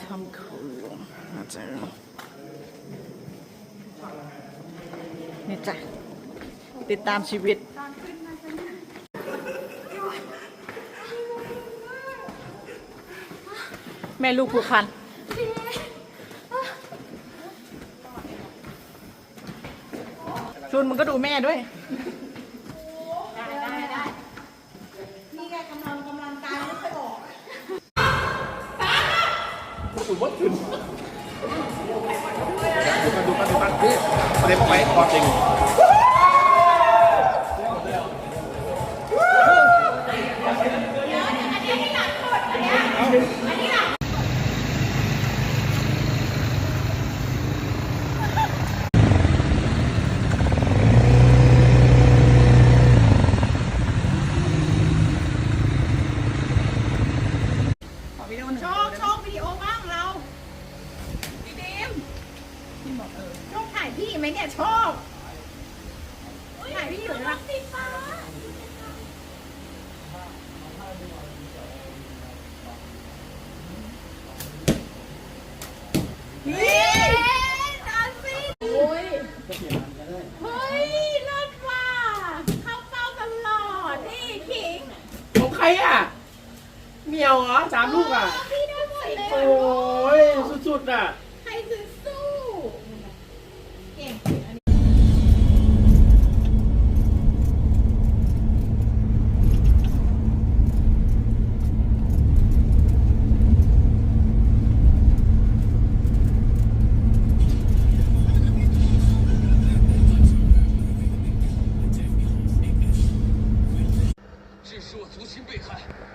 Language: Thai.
จ้ะนี่จ้ะติดตามชีวิต แม่ลูกผูกพันชุนมึงก็ดูแม่ด้วย ดูกันดูกันดูกันพี่ประเด็นไปความจริง โชคโชควิดีโอบ้างเราพี่ดิม พี่บอกเออโชคถ่ายพี่ไหมเนี่ยโชคถ่ายพี่อยู่นะติดฟ้านี่ตาสิโอ้ยเฮ้ยเลิศว่ะเข้าเป้าตลอดนี่ขิงของใครอะเหมียวเหรอสามลูกอะ พี่ได้หมดเลยโอ้ยสุดๆอะเ心被害。